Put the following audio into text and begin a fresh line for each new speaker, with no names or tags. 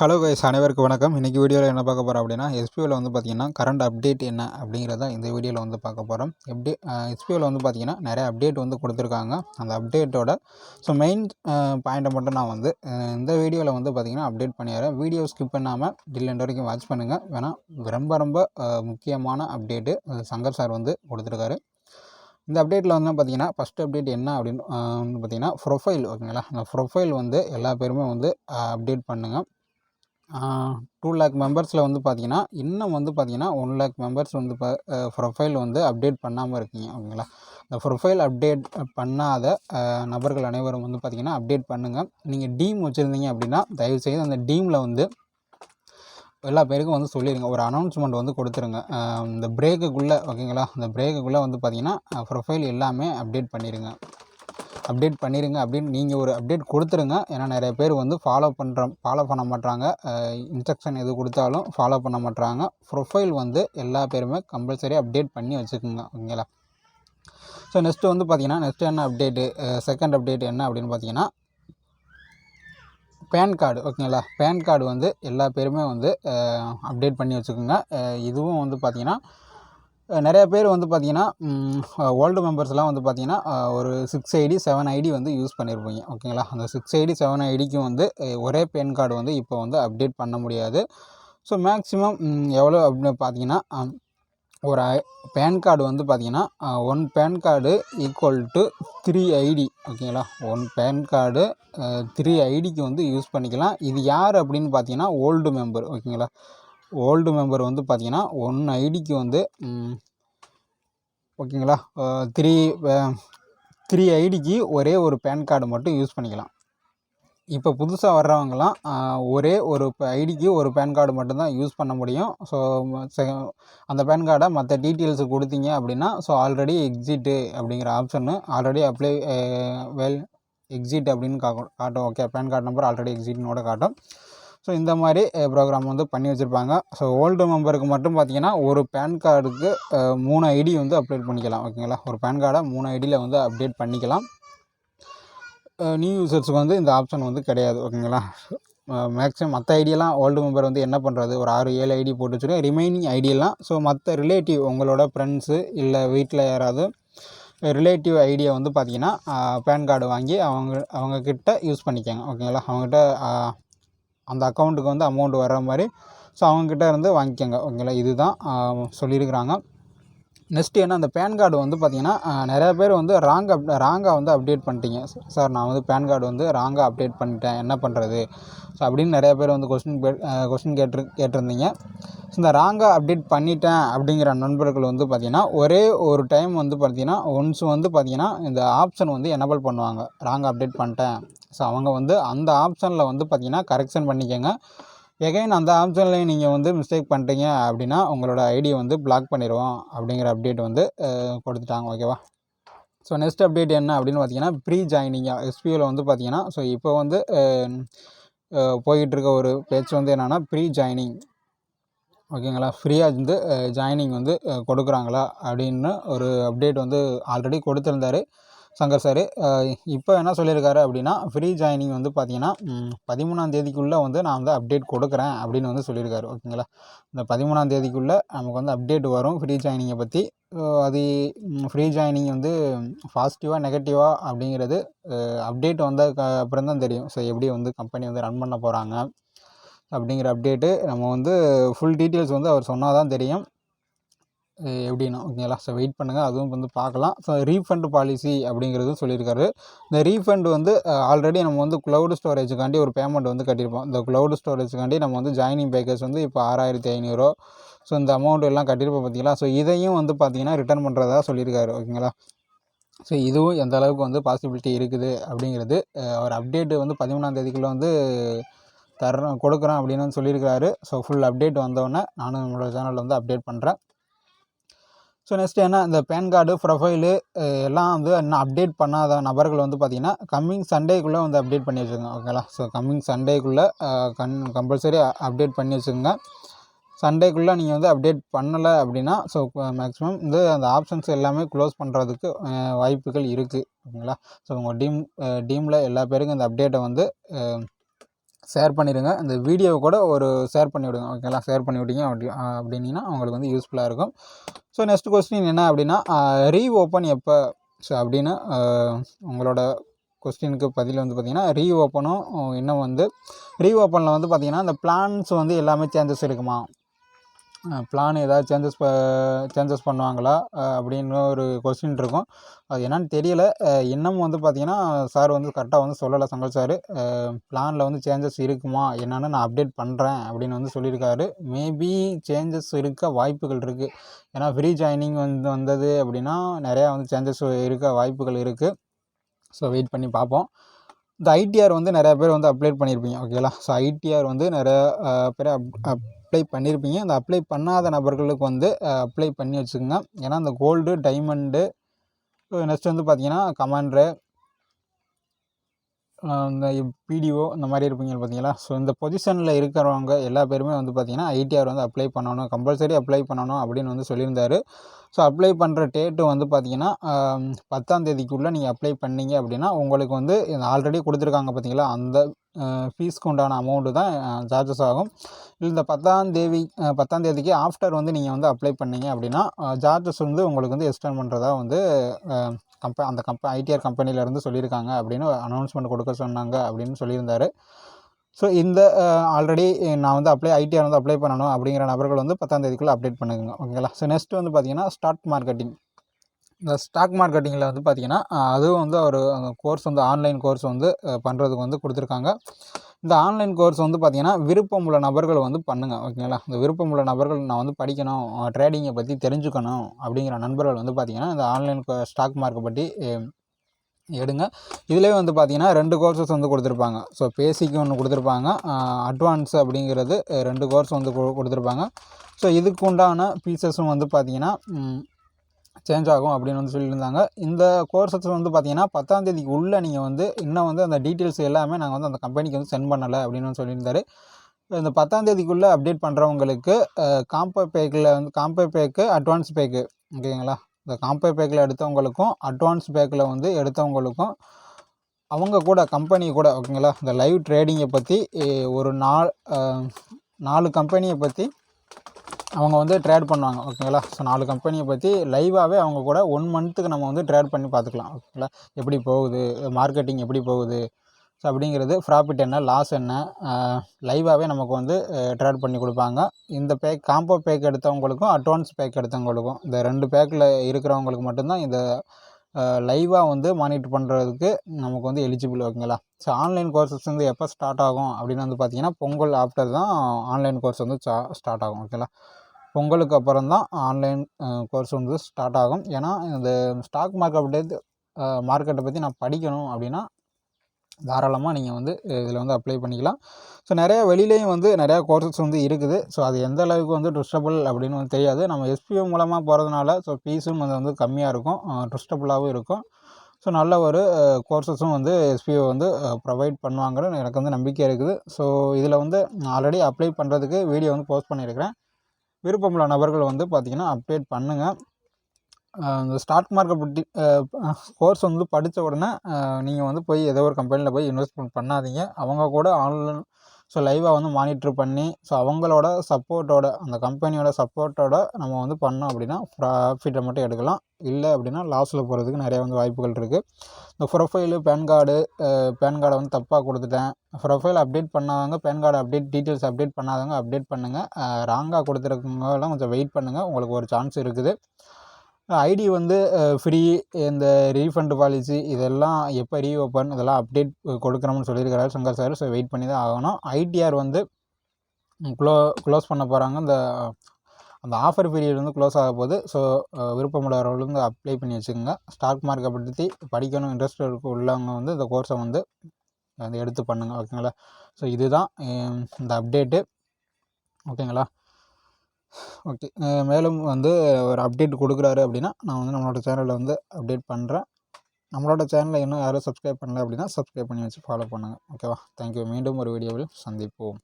Hello guys அனைவருக்கு வணக்கம். இன்றைக்கி வீடியோவில் என்ன பார்க்க போகிறோம் அப்படின்னா எஸ்பிஓவில் வந்து பார்த்திங்கன்னா கரண்ட் அப்டேட் என்ன அப்படிங்கிறத இந்த வீடியோவில் வந்து பார்க்க போகிறோம் எப்படி எஸ்பிஓவில் வந்து பார்த்திங்கன்னா நிறைய அப்டேட் வந்து கொடுத்துருக்காங்க. அந்த அப்டேட்டோட ஸோ மெயின் பாயிண்ட்டை மட்டும் நான் வந்து இந்த வீடியோவில் வந்து பார்த்திங்கன்னா அப்டேட் பண்ணிடுறேன். வீடியோ ஸ்கிப் பண்ணாமல் டில்லண்ட் வரைக்கும் வாட்ச் பண்ணுங்கள் வேணா ரொம்ப ரொம்ப முக்கியமான அப்டேட்டு சங்கர் சார் வந்து கொடுத்துருக்காரு. இந்த அப்டேட்டில் வந்து பார்த்தீங்கன்னா ஃபஸ்ட் அப்டேட் என்ன அப்படின்னு வந்து பார்த்தீங்கன்னா ப்ரொஃபைல் ஓகேங்களா? அந்த ப்ரொஃபைல் வந்து எல்லா பேருமே வந்து அப்டேட் பண்ணுங்கள் டூ லேக் மெம்பர்ஸில் வந்து பார்த்தீங்கன்னா இன்னும் வந்து பார்த்தீங்கன்னா ஒன் லேக் மெம்பர்ஸ் வந்து ப ப்ரொஃபைல் வந்து அப்டேட் பண்ணாமல் இருக்கீங்க ஓகேங்களா இந்த ப்ரொஃபைல் அப்டேட் பண்ணாத நபர்கள் அனைவரும் வந்து பார்த்தீங்கன்னா அப்டேட் பண்ணுங்கள் நீங்கள் டீம் வச்சுருந்தீங்க அப்படின்னா தயவுசெய்து அந்த டீமில் வந்து எல்லா பேருக்கும் வந்து சொல்லிடுங்க ஒரு அனௌன்ஸ்மெண்ட் வந்து கொடுத்துருங்க. இந்த பிரேக்குக்குள்ளே ஓகேங்களா இந்த பிரேக்குக்குள்ளே வந்து பார்த்தீங்கன்னா ப்ரொஃபைல் எல்லாமே அப்டேட் பண்ணிடுங்க அப்டேட் பண்ணிடுங்க அப்படின்னு நீங்கள் ஒரு அப்டேட் கொடுத்துருங்க. ஏன்னா நிறைய பேர் வந்து ஃபாலோ பண்ணுற ஃபாலோ பண்ண மாட்றாங்க. இன்ஸ்ட்ரக்ஷன் எது கொடுத்தாலும் ஃபாலோ பண்ண மாட்றாங்க. ப்ரொஃபைல் வந்து எல்லா பேருமே கம்பல்சரி அப்டேட் பண்ணி வச்சுக்கோங்க ஓகேங்களா? ஸோ நெக்ஸ்ட்டு வந்து பார்த்தீங்கன்னா நெக்ஸ்ட் என்ன அப்டேட்டு செகண்ட் அப்டேட் என்ன அப்படின்னு பார்த்தீங்கன்னா பேன் கார்டு ஓகேங்களா? பேன் கார்டு வந்து எல்லா பேருமே வந்து அப்டேட் பண்ணி வச்சுக்கோங்க. இதுவும் வந்து பார்த்திங்கன்னா நிறைய பேர் வந்து பார்த்தீங்கன்னா ஓல்டு மெம்பர்ஸ்லாம் வந்து பார்த்தீங்கன்னா ஒரு சிக்ஸ் ஐடி செவன் ஐடி வந்து யூஸ் பண்ணியிருப்பீங்க ஓகேங்களா அந்த சிக்ஸ் ஐடி செவன் ஐடிக்கும் வந்து ஒரே பேன் கார்டு வந்து இப்போ வந்து அப்டேட் பண்ண முடியாது. ஸோ மேக்ஸிமம் எவ்வளோ அப்படின்னு பார்த்தீங்கன்னா ஒரு பேன் கார்டு வந்து பார்த்திங்கன்னா one PAN card equal to three ID ஓகேங்களா ஒன் பேன் கார்டு த்ரீ ஐடிக்கு வந்து யூஸ் பண்ணிக்கலாம். இது யார் அப்படின்னு பார்த்தீங்கன்னா ஓல்டு மெம்பர் ஓகேங்களா ஓல்டு மெம்பர் வந்து பார்த்திங்கன்னா ஒன் ஐடிக்கு வந்து ஓகேங்களா? த்ரீ த்ரீ ஐடிக்கு ஒரே ஒரு பேன் கார்டு மட்டும் யூஸ் பண்ணிக்கலாம். இப்போ புதுசாக வர்றவங்கலாம் ஒரே ஒரு ஐடிக்கு ஒரு பேன் கார்டு மட்டும்தான் யூஸ் பண்ண முடியும். ஸோ அந்த பேன் கார்டை மற்ற டீட்டெயில்ஸு கொடுத்தீங்க அப்படின்னா ஸோ ஆல்ரெடி எக்ஸிட்டு அப்படிங்கிற option already apply well exist அப்படின்னு காட்டும். Okay PAN card number already எக்ஸிட்னோட காட்டும். ஸோ இந்த மாதிரி ப்ரோக்ராம் வந்து பண்ணி வச்சுருப்பாங்க. ஸோ ஓல்டு மெம்பருக்கு மட்டும் பார்த்தீங்கன்னா ஒரு பேன் கார்டுக்கு மூணு ஐடி வந்து அப்டேட் பண்ணிக்கலாம். ஓகேங்களா ஒரு பேன் கார்டை மூணு ஐடியில் வந்து அப்டேட் பண்ணிக்கலாம். நியூ யூசர்ஸுக்கு வந்து இந்த ஆப்ஷன் வந்து கிடையாது. ஓகேங்களா மேக்ஸிமம் மற்ற ஐடியெல்லாம் ஓல்டு மெம்பர் வந்து என்ன பண்ணுறது ஒரு ஆறு ஏழு ஐடி போட்டு வச்சுருக்கேன் ரிமைனிங் ஐடியெல்லாம் ஸோ மற்ற ரிலேட்டிவ் உங்களோட ஃப்ரெண்ட்ஸு இல்லை வீட்டில் யாராவது ரிலேட்டிவ் ஐடியா வந்து பார்த்திங்கன்னா பேன் கார்டு வாங்கி அவங்க அவங்கக்கிட்ட யூஸ் பண்ணிக்கோங்க. ஓகேங்களா அவங்ககிட்ட அந்த அக்கௌண்ட்டுக்கு வந்து அமௌண்ட் வர்ற மாதிரி ஸோ அவங்கக்கிட்ட இருந்து வாங்கிக்கோங்க. ஓகேங்களா? இதுதான் சொல்லியிருக்குறாங்க சொல்லியிருக்கிறாங்க. நெக்ஸ்ட்டு என்ன அந்த பேன் கார்டு வந்து பார்த்தீங்கன்னா நிறையா பேர் வந்து ராங் அப் ராங்காக வந்து அப்டேட் பண்ணிட்டீங்க. சார் நான் வந்து பேன் கார்டு வந்து ராங்காக அப்டேட் பண்ணிட்டேன். என்ன பண்ணுறது ஸோ அப்படின்னு நிறையா பேர் வந்து கொஸ்டின் கொஸ்டின் கேட்டு கேட்டிருந்தீங்க. ஸோ இந்த ராங்காக அப்டேட் பண்ணிட்டேன் அப்படிங்கிற நண்பர்கள் வந்து பார்த்தீங்கன்னா ஒரே ஒரு டைம் வந்து பார்த்தீங்கன்னா ஒன்ஸ் வந்து பார்த்தீங்கன்னா இந்த ஆப்ஷன் வந்து எனபிள் பண்ணுவாங்க. ராங்காக அப்டேட் பண்ணிட்டேன். ஸோ அவங்க வந்து அந்த ஆப்ஷனில் வந்து பார்த்தீங்கன்னா கரெக்ஷன் பண்ணிக்கோங்க. எகைன் அந்த ஆப்ஷன்லையும் நீங்கள் வந்து மிஸ்டேக் பண்ணிட்டீங்க அப்படின்னா உங்களோட ஐடியை வந்து பிளாக் பண்ணிடுவோம் அப்படிங்கிற அப்டேட் வந்து கொடுத்துட்டாங்க ஓகேவா ஸோ நெக்ஸ்ட் அப்டேட் என்ன அப்படின்னு பார்த்தீங்கன்னா ப்ரீ ஜாயினிங்காக எஸ்பியூவில் வந்து பார்த்தீங்கன்னா ஸோ இப்போ வந்து அஹ், இருக்க ஒரு பேச்சு வந்து என்னென்னா ப்ரீ ஜாயினிங் ஓகேங்களா ஃப்ரீயாக வந்து ஜாயினிங் வந்து கொடுக்குறாங்களா அப்படின்னு ஒரு அப்டேட் வந்து ஆல்ரெடி கொடுத்துருந்தாரு. சங்கர் சார் இப்போ என்ன சொல்லியிருக்காரு அப்படின்னா ஃப்ரீ ஜாயினிங் வந்து பார்த்தீங்கன்னா பதிமூணாம் தேதிக்குள்ளே வந்து நான் வந்து அப்டேட் கொடுக்குறேன் அப்படின்னு வந்து சொல்லியிருக்காரு. ஓகேங்களா? இந்த பதிமூணாம் தேதிக்குள்ளே நமக்கு வந்து அப்டேட் வரும் ஃப்ரீ ஜாயினிங்கை பற்றி அது ஃப்ரீ ஜாயினிங் வந்து பாசிட்டிவாக நெகட்டிவாக அப்படிங்கிறது அப்டேட் வந்ததுக்கு அப்புறம் தான் தெரியும். ஸோ எப்படி வந்து கம்பெனி வந்து ரன் பண்ண போகிறாங்க அப்படிங்கிற அப்டேட்டு நம்ம வந்து ஃபுல் டீட்டெயில்ஸ் வந்து அவர் சொன்னால் தான் தெரியும். எப்படின்னா ஓகேங்களா ஸோ வெயிட் பண்ணுங்கள் அதுவும் வந்து பார்க்கலாம். ஸோ ரீஃபண்ட் பாலிசி அப்படிங்கிறதும் சொல்லியிருக்காரு. இந்த ரீஃபண்ட் வந்து ஆல்ரெடி நம்ம வந்து க்ளவுடு ஸ்டோரேஜுக்காண்டி ஒரு பேமெண்ட் வந்து கட்டியிருப்போம். இந்த க்ளவுடு ஸ்டோரேஜுக்காண்டி நம்ம வந்து ஜாயினிங் பேக்கேஜ் வந்து இப்போ ஆறாயிரத்தி ஐநூறுரூவா ஸோ இந்த அமௌண்ட் எல்லாம் கட்டியிருப்போம் பார்த்தீங்களா? ஸோ இதையும் வந்து பார்த்தீங்கன்னா ரிட்டர்ன் பண்ணுறதா சொல்லியிருக்காரு. ஓகேங்களா ஸோ இதுவும் எந்த அளவுக்கு வந்து பாசிபிலிட்டி இருக்குது அப்படிங்கிறது அவர் அப்டேட்டு வந்து பதிமூணாம் தேதிக்குள்ளே வந்து தர்றோம் கொடுக்குறோம் அப்படின்னு வந்து சொல்லியிருக்காரு ஸோ ஃபுல் அப்டேட் வந்தோடனே நானும் நம்மளோட சேனலில் வந்து அப்டேட் பண்ணுறேன் ஸோ நெக்ஸ்ட் என்ன? இந்த பேன் கார்டு ப்ரொஃபைலு எல்லாம் வந்து இன்னும் அப்டேட் பண்ணாத நபர்கள் வந்து பார்த்திங்கன்னா கம்மிங் சண்டேக்குள்ளே வந்து அப்டேட் பண்ணி வச்சுருங்க ஓகேங்களா ஸோ கம்மிங் சண்டேக்குள்ளே கன் கம்பல்சரி அப்டேட் பண்ணி வச்சுருங்க. சண்டேக்குள்ளே நீங்கள் வந்து அப்டேட் பண்ணலை அப்படின்னா ஸோ மேக்ஸிமம் வந்து அந்த ஆப்ஷன்ஸ் எல்லாமே க்ளோஸ் பண்ணுறதுக்கு வாய்ப்புகள் இருக்குது ஓகேங்களா ஸோ உங்கள் டீம் டீமில் எல்லா பேருக்கும் இந்த அப்டேட்டை வந்து ஷேர் பண்ணிடுங்க இந்த வீடியோவை கூட ஒரு ஷேர் பண்ணி விடுங்க. ஓகேங்களா ஷேர் பண்ணி விட்டீங்க அப்படி அப்படின்னா அவங்களுக்கு வந்து யூஸ்ஃபுல்லாக இருக்கும். ஸோ நெக்ஸ்ட் கொஸ்டின் என்ன அப்படின்னா ரீ ஓப்பன் எப்போ? ஸோ அப்படின்னு உங்களோட கொஸ்டினுக்கு பதில் வந்து பார்த்திங்கன்னா ரீ ஓப்பனும் இன்னும் வந்து ரீ ஓப்பனில் வந்து பார்த்திங்கன்னா அந்த பிளான்ஸ் வந்து எல்லாமே சேஞ்சஸ் இருக்குமா? பிளான் ஏதாவது சேஞ்சஸ் ப சேஞ்சஸ் பண்ணுவாங்களா? அப்படின்னு ஒரு கொஸ்டின் இருக்கும். அது என்னன்னு தெரியல. இன்னமும் வந்து பார்த்தீங்கன்னா சார் வந்து கரெக்டாக வந்து சொல்லலை சங்கல் சார் பிளானில் வந்து சேஞ்சஸ் இருக்குமா? என்னென்னு நான் அப்டேட் பண்ணுறேன் அப்படின்னு வந்து சொல்லியிருக்காரு. மேபி சேஞ்சஸ் இருக்க வாய்ப்புகள் இருக்குது ஏன்னா ஃப்ரீ ஜாயினிங் வந்து வந்தது அப்படின்னா நிறையா வந்து சேஞ்சஸ் இருக்க வாய்ப்புகள் இருக்குது ஸோ வெயிட் பண்ணி பார்ப்போம். இந்த ஐடிஆர் வந்து நிறையா பேர் வந்து அப்ளை பண்ணியிருப்பீங்க ஓகேங்களா ஸோ ஐடிஆர் வந்து நிறையா பேர் பேர் அப் அப்ளை பண்ணியிருப்பீங்க அந்த அப்ளை பண்ணாத நபர்களுக்கு வந்து அப்ளை பண்ணி வச்சுக்கோங்க. ஏன்னா இந்த கோல்டு டைமண்டு நெக்ஸ்ட் வந்து பார்த்தீங்கன்னா கமாண்ட்ரு இந்த பிடிஓ இந்த மாதிரி இருப்பீங்க பார்த்தீங்களா ஸோ இந்த பொசிஷனில் இருக்கிறவங்க எல்லா பேருமே வந்து பார்த்திங்கன்னா ஐடிஆர் வந்து அப்ளை பண்ணணும் கம்பல்சரி அப்ளை பண்ணணும் அப்படின்னு வந்து சொல்லியிருந்தாரு. ஸோ அப்ளை பண்ணுற டேட்டு வந்து பார்த்தீங்கன்னா பத்தாம் தேதிக்குள்ளே நீங்கள் அப்ளை பண்ணீங்க அப்படின்னா உங்களுக்கு வந்து ஆல்ரெடி கொடுத்துருக்காங்க பார்த்தீங்களா அந்த ஃபீஸ்க்கு உண்டான அமௌண்ட்டு தான் சார்ஜஸ் ஆகும். இந்த பத்தாம் தேதி பத்தாம் தேதிக்கு ஆஃப்டர் வந்து நீங்கள் வந்து அப்ளை பண்ணீங்க அப்படின்னா சார்ஜஸ் வந்து உங்களுக்கு வந்து எக்ஸ்டெண்ட் பண்ணுறதா வந்து கம்ப அந்த கம்ப ஐடிஆர் கம்பெனிலேருந்து சொல்லியிருக்காங்க அப்படின்னு அனௌன்ஸ்மெண்ட் கொடுக்க சொன்னாங்க அப்படின்னு சொல்லியிருந்தாரு. ஸோ இந்த ஆல்ரெடி நான் வந்து அப்ளை ஐடிஆர் வந்து அப்ளை பண்ணணும் அப்படிங்கிற நபர்கள் வந்து பத்தாம் தேதிக்குள்ளே அப்டேட் பண்ணுங்க ஓகேங்களா? ஸோ நெக்ஸ்ட் வந்து பார்த்தீங்கன்னா ஸ்டாக் மார்க்கெட்டிங் இந்த ஸ்டாக் மார்க்கெட்டிங்கில் வந்து பார்த்தீங்கன்னா அதுவும் வந்து ஒரு கோர்ஸ் வந்து ஆன்லைன் கோர்ஸ் வந்து பண்ணுறதுக்கு வந்து கொடுத்துருக்காங்க. இந்த ஆன்லைன் கோர்ஸ் வந்து பார்த்திங்கன்னா விருப்பம் உள்ள நபர்கள் வந்து பண்ணுங்கள் ஓகேங்களா இந்த விருப்பம் உள்ள நபர்கள் நான் வந்து படிக்கணும் ட்ரேடிங்கை பற்றி தெரிஞ்சுக்கணும் அப்படிங்கிற நண்பர்கள் வந்து பார்த்திங்கன்னா இந்த ஆன்லைன் ஸ்டாக் மார்க்கெட் பற்றி எடுங்க. இதிலே வந்து பார்த்தீங்கன்னா ரெண்டு கோர்சஸ் வந்து கொடுத்துருப்பாங்க. ஸோ பேசிக் ஒன்று கொடுத்துருப்பாங்க அட்வான்ஸ் அப்படிங்கிறது ரெண்டு கோர்ஸ் வந்து கொ- கொடுத்துருப்பாங்க. ஸோ இதுக்கு உண்டான பீசஸும் வந்து பார்த்திங்கன்னா சேஞ்ச் ஆகும் அப்படின்னு வந்து சொல்லியிருந்தாங்க. இந்த கோர்ஸஸ் வந்து பார்த்தீங்கன்னா பத்தாந்தேதிக்கு உள்ளே நீங்கள் வந்து இன்னும் வந்து அந்த டீட்டெயில்ஸ் எல்லாமே நாங்கள் வந்து அந்த கம்பெனிக்கு வந்து சென்ட் பண்ணலை அப்படின்னு வந்து சொல்லியிருந்தாரு. இந்த பத்தாந்தேதிக்குள்ளே அப்டேட் பண்ணுறவங்களுக்கு காம்போ பேக்கில் வந்து காம்போ பேக்கு அட்வான்ஸ் பேக்கு ஓகேங்களா? இந்த காம்போ பேக்கில் எடுத்தவங்களுக்கும் அட்வான்ஸ் பேக்கில் வந்து எடுத்தவங்களுக்கும் அவங்க கூட கம்பெனி கூட ஓகேங்களா? இந்த லைவ் ட்ரேடிங்கை பற்றி ஒரு நாள் நாலு கம்பெனியை பற்றி அவங்க வந்து ட்ரேட் பண்ணுவாங்க ஓகேங்களா ஸோ நாலு கம்பெனியை பற்றி லைவாகவே அவங்க கூட ஒன் மந்த்துக்கு நம்ம வந்து ட்ரேட் பண்ணி பார்த்துக்கலாம் ஓகேங்களா எப்படி போகுது மார்க்கெட்டிங் எப்படி போகுது ஸோ அப்படிங்கிறது ப்ராஃபிட் என்ன லாஸ் என்ன லைவாகவே நமக்கு வந்து ட்ரேட் பண்ணி கொடுப்பாங்க. இந்த பேக் காம்போ பேக் எடுத்தவங்களுக்கும் அட்வான்ஸ் பேக் எடுத்தவங்களுக்கும் இந்த ரெண்டு பேக்கில் இருக்கிறவங்களுக்கு மட்டும்தான் இந்த லைவாக வந்து மானிட்டர் பண்ணுறதுக்கு நமக்கு வந்து எலிஜிபிள் ஓகேங்களா ஸோ ஆன்லைன் கோர்சஸ் வந்து எப்போ ஸ்டார்ட் ஆகும் அப்படின்னு வந்து பார்த்தீங்கன்னா பொங்கல் ஆஃப்டர் தான் ஆன்லைன் கோர்ஸ் வந்து ஸ்டார்ட் ஆகும் ஓகேங்களா பொங்கலுக்கு அப்புறம் தான் ஆன்லைன் கோர்ஸ் வந்து ஸ்டார்ட் ஆகும். ஏன்னா இந்த ஸ்டாக் மார்க்கெட் மார்க்கெட்டை பற்றி நான் படிக்கணும் அப்படின்னா தாராளமாக நீங்கள் வந்து இதில் வந்து அப்ளை பண்ணிக்கலாம். ஸோ நிறையா வெளியிலேயும் வந்து நிறையா கோர்சஸ் வந்து இருக்குது. ஸோ அது எந்த அளவுக்கு வந்து ட்ரிஸ்டபுள் அப்படின்னு வந்து தெரியாது. நம்ம எஸ்பிஓ மூலமாக போகிறதுனால ஸோ ஃபீஸும் வந்து வந்து கம்மியாக இருக்கும். ட்ரிஸ்டபுளாகவும் இருக்கும். ஸோ நல்ல ஒரு கோர்சஸும் வந்து எஸ்பிஓ வந்து ப்ரொவைட் பண்ணுவாங்கன்னு எனக்கு வந்து நம்பிக்கை இருக்குது. ஸோ இதில் வந்து ஆல்ரெடி அப்ளை பண்ணுறதுக்கு வீடியோ வந்து போஸ்ட் பண்ணியிருக்கிறேன். விருப்பமுள்ள நபர்கள் வந்து பார்த்திங்கன்னா அப்டேட் பண்ணுங்கள் இந்த ஸ்டாக் மார்க்கெட் பற்றி கோர்ஸ் வந்து படித்த உடனே நீங்கள் வந்து போய் ஏதோ ஒரு கம்பெனியில் போய் இன்வெஸ்ட்மெண்ட் பண்ணாதீங்க. அவங்க கூட ஆன்லைன் ஸோ லைவாக வந்து மானிட்ரு பண்ணி ஸோ அவங்களோட சப்போர்ட்டோட அந்த கம்பெனியோட சப்போர்ட்டோட நம்ம வந்து பண்ணோம் அப்படின்னா ப்ராஃபிட்டை மட்டும் எடுக்கலாம். இல்லை அப்படின்னா லாஸில் போகிறதுக்கு நிறைய வந்து வாய்ப்புகள் இருக்குது இந்த ப்ரொஃபைலு பேன் கார்டு பேன் கார்டை வந்து தப்பாக கொடுத்துட்டேன். ப்ரொஃபைல் அப்டேட் பண்ணாதவங்க PAN card update details update பண்ணாதவங்க அப்டேட் பண்ணுங்கள் ராங்காக கொடுத்துருக்கவங்கலாம் கொஞ்சம் வெயிட் பண்ணுங்கள் உங்களுக்கு ஒரு சான்ஸ் இருக்குது. ஐடி வந்து ஃப்ரீ இந்த ரீஃபண்ட் பாலிசி இதெல்லாம் எப்போ ரீஓப்பன் இதெல்லாம் அப்டேட் கொடுக்குறோம்னு சொல்லியிருக்கிறாரு சங்கர் சார் ஸோ வெயிட் பண்ணி தான் ஆகணும் ஐடிஆர் வந்து க்ளோ க்ளோஸ் பண்ண போகிறாங்க இந்த அந்த ஆஃபர் பீரியட் வந்து க்ளோஸ் ஆக போகுது. ஸோ விருப்பமுள்ளவர்கள் வந்து அப்ளை பண்ணி வச்சுக்கோங்க. ஸ்டாக் மார்க்கை பற்றி படிக்கணும். இன்ட்ரெஸ்ட் இருக்க உள்ளவங்க வந்து இந்த கோர்ஸை வந்து வந்து எடுத்து பண்ணுங்கள் ஓகேங்களா ஸோ இதுதான் இந்த அப்டேட்டு ஓகேங்களா ஓகே. மேலும் வந்து ஒரு அப்டேட் கொடுக்குறாரு அப்படின்னா நான் வந்து நம்மளோட சேனலில் வந்து அப்டேட் பண்ணுறேன் நம்மளோட சேனலை இன்னும் யாரும் சப்ஸ்கிரைப் பண்ணல அப்படின்னா சப்ஸ்கிரைப் பண்ணி வச்சு ஃபாலோ பண்ணுங்கள் ஓகேவா? தேங்க்யூ மீண்டும் ஒரு வீடியோவில் சந்திப்போம்.